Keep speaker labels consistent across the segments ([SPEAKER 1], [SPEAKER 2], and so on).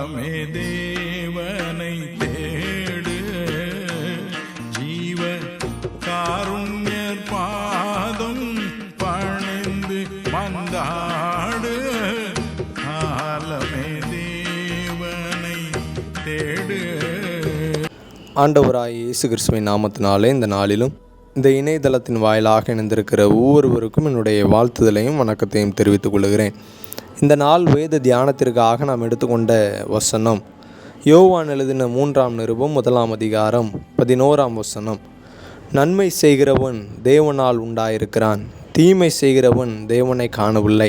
[SPEAKER 1] காலமே தேவனை தேடு ஜீவ காருண்யர் பாதம் பணிந்து வந்தாடு காலமே தேவனை தேடு
[SPEAKER 2] ஆண்டவராய் இயேசு கிறிஸ்துவின் நாமத்தினாலே இந்த நாளிலும் இந்த இணையதளத்தின் வாயிலாக இணைந்திருக்கிற ஒவ்வொருவருக்கும் என்னுடைய வாழ்த்துதலையும் வணக்கத்தையும் தெரிவித்துக் கொள்கிறேன் இந்த நாள் வேத தியானத்திற்காக நாம் எடுத்துக்கொண்ட வசனம் யோவான் எழுதின மூன்றாம் நிருபம் முதலாம் அதிகாரம் பதினோராம் வசனம் நன்மை செய்கிறவன் தேவனால் உண்டாயிருக்கிறான் தீமை செய்கிறவன் தேவனை காணவில்லை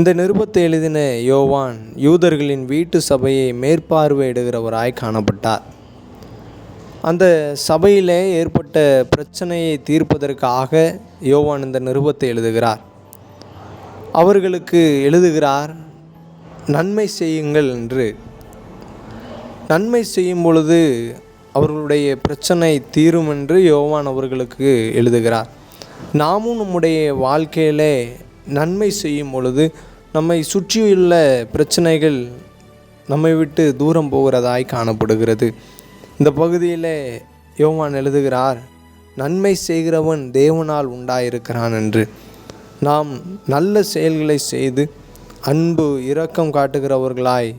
[SPEAKER 2] இந்த நிருபத்தை எழுதின யோவான் யூதர்களின் வீட்டு சபையை மேற்பார்வையிடுகிறவராய் காணப்பட்டார் அந்த சபையிலே ஏற்பட்ட பிரச்சனையை தீர்ப்பதற்காக யோவான் இந்த நிருபத்தை எழுதுகிறார் அவர்களுக்கு எழுதுகிறார் நன்மை செய்யுங்கள் என்று நன்மை செய்யும் பொழுது அவர்களுடைய பிரச்சனை தீரும் என்று யோவான் அவர்களுக்கு எழுதுகிறார் நாமும் நம்முடைய வாழ்க்கையிலே நன்மை செய்யும் பொழுது நம்மை சுற்றியுள்ள பிரச்சனைகள் நம்மை விட்டு தூரம் போகிறதாய் காணப்படுகிறது இந்த பகுதியில் யோவான் எழுதுகிறார் நன்மை செய்கிறவன் தேவனால் உண்டாயிருக்கிறான் என்று நாம் நல்ல செயல்களை செய்து அன்பு இரக்கம் காட்டுகிறவர்களாய்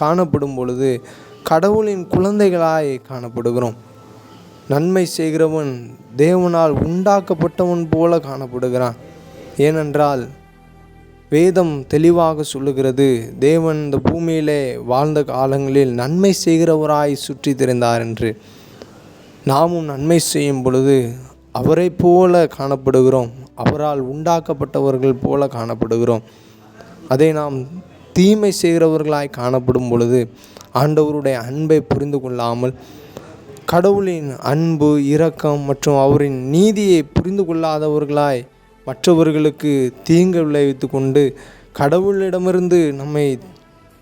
[SPEAKER 2] காணப்படும் பொழுது கடவுளின் குழந்தைகளாய் காணப்படுகிறோம் நன்மை செய்கிறவன் தேவனால் உண்டாக்கப்பட்டவன் போல காணப்படுகிறான் ஏனென்றால் வேதம் தெளிவாக சொல்லுகிறது தேவன் இந்த பூமியிலே வாழ்ந்த காலங்களில் நன்மை செய்கிறவராய் சுற்றி திரிந்தார் என்று நாமும் நன்மை செய்யும் பொழுது அவரை போல காணப்படுகிறோம் அவரால் உண்டாக்கப்பட்டவர்கள் போல காணப்படுகிறோம் அதை நாம் தீமை செய்கிறவர்களாய் காணப்படும் பொழுது ஆண்டவருடைய அன்பை புரிந்து கொள்ளாமல் கடவுளின் அன்பு இரக்கம் மற்றும் அவரின் நீதியை புரிந்து கொள்ளாதவர்களாய் மற்றவர்களுக்கு தீங்கு விளைவித்து கொண்டு கடவுளிடமிருந்து நம்மை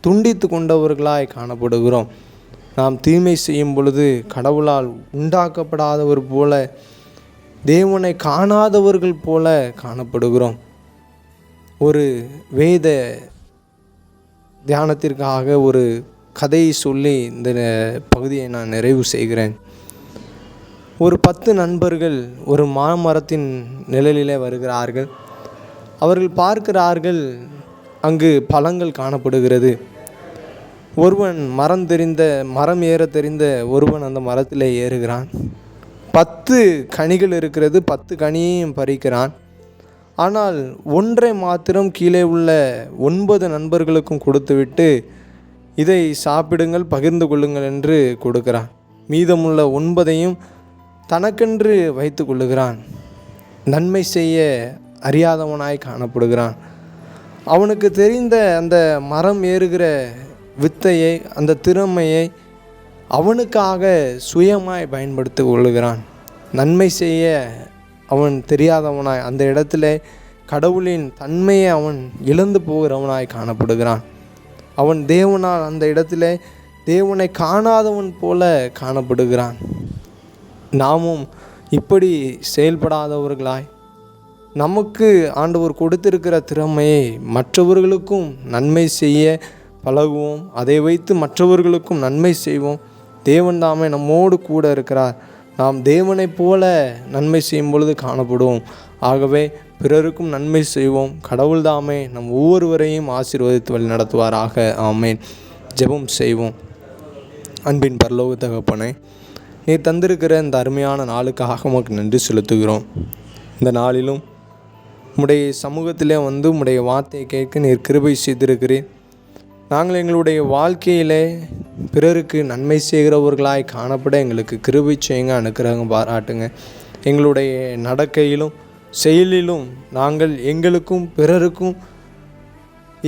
[SPEAKER 2] துண்டித்து கொண்டவர்களாய் காணப்படுகிறோம் நாம் தீமை செய்யும் பொழுது கடவுளால் உண்டாக்கப்படாதவர் போல தேவனை காணாதவர்கள் போல காணப்படுகிறோம் ஒரு வேத தியானத்திற்காக ஒரு கதையை சொல்லி இந்த பகுதியை நான் நிறைவு செய்கிறேன் ஒரு பத்து நண்பர்கள் ஒரு மாமரத்தின் நிழலிலே வருகிறார்கள் அவர்கள் பார்க்கிறார்கள் அங்கு பழங்கள் காணப்படுகிறது ஒருவன் மரம் தெரிந்த மரம் ஏற தெரிந்த ஒருவன் அந்த மரத்தில் ஏறுகிறான் பத்து கனிகள் இருக்கிறது பத்து கனியையும் பறிக்கிறான் ஆனால் ஒன்றை மாத்திரம் கீழே உள்ள ஒன்பது நண்பர்களுக்கும் கொடுத்துவிட்டு இதை சாப்பிடுங்கள் பகிர்ந்து கொள்ளுங்கள் என்று கொடுக்கிறான் மீதமுள்ள ஒன்பதையும் தனக்கென்று வைத்து கொள்ளுகிறான் நன்மை செய்ய அறியாதவனாய் காணப்படுகிறான் அவனுக்கு தெரிந்த அந்த மரம் ஏறுகிற வித்தையை அந்த திறமையை அவனுக்காக சுயமாய் பயன்படுத்தி கொள்கிறான் நன்மை செய்ய அவன் தெரியாதவனாய் அந்த இடத்துல கடவுளின் தன்மையை அவன் இழந்து போகிறவனாய் காணப்படுகிறான் அவன் தேவனால் அந்த இடத்துல தேவனை காணாதவன் போல காணப்படுகிறான் நாமும் இப்படி செயல்படாதவர்களாய் நமக்கு ஆண்டவர் கொடுத்திருக்கிற திறமையை மற்றவர்களுக்கும் நன்மை செய்ய பழகுவோம் அதை வைத்து மற்றவர்களுக்கும் நன்மை செய்வோம் தேவன் தாமே நம்மோடு கூட இருக்கிறார் நாம் தேவனைப் போல நன்மை செய்யும் பொழுது காணப்படுவோம் ஆகவே பிறருக்கும் நன்மை செய்வோம் கடவுள் தாமே நம் ஒவ்வொருவரையும் ஆசீர்வதித்து வழி நடத்துவாராக ஆமேன் ஜெபம் செய்வோம் அன்பின் பரலோக தகப்பனை நீ தந்திருக்கிற இந்த அருமையான நாளுக்காக உமக்கு நன்றி செலுத்துகிறோம் இந்த நாளிலும் உடைய சமூகத்திலே வந்து உடைய வார்த்தையை கேட்க நீர் கிருபை செய்திருக்கிறேன் நாங்கள் எங்களுடைய வாழ்க்கையிலே பிறருக்கு நன்மை செய்கிறவர்களாய் காணப்பட எங்களுக்கு கிருபை செய்யுங்க அனுக்கிறவங்க பாராட்டுங்க எங்களுடைய நடக்கையிலும் செயலிலும் நாங்கள் எங்களுக்கும் பிறருக்கும்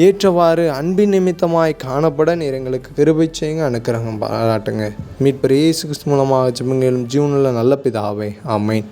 [SPEAKER 2] ஏற்றவாறு அன்பின் நிமித்தமாய் காணப்பட நீர் எங்களுக்கு கிருபை செய்யுங்க அனுக்கிறவங்க பாராட்டுங்க மீட்பர் இயேசு கிறிஸ்து மூலமாக ஜிமங்களும் ஜீவனில் நல்ல பிதாவே ஆமேன்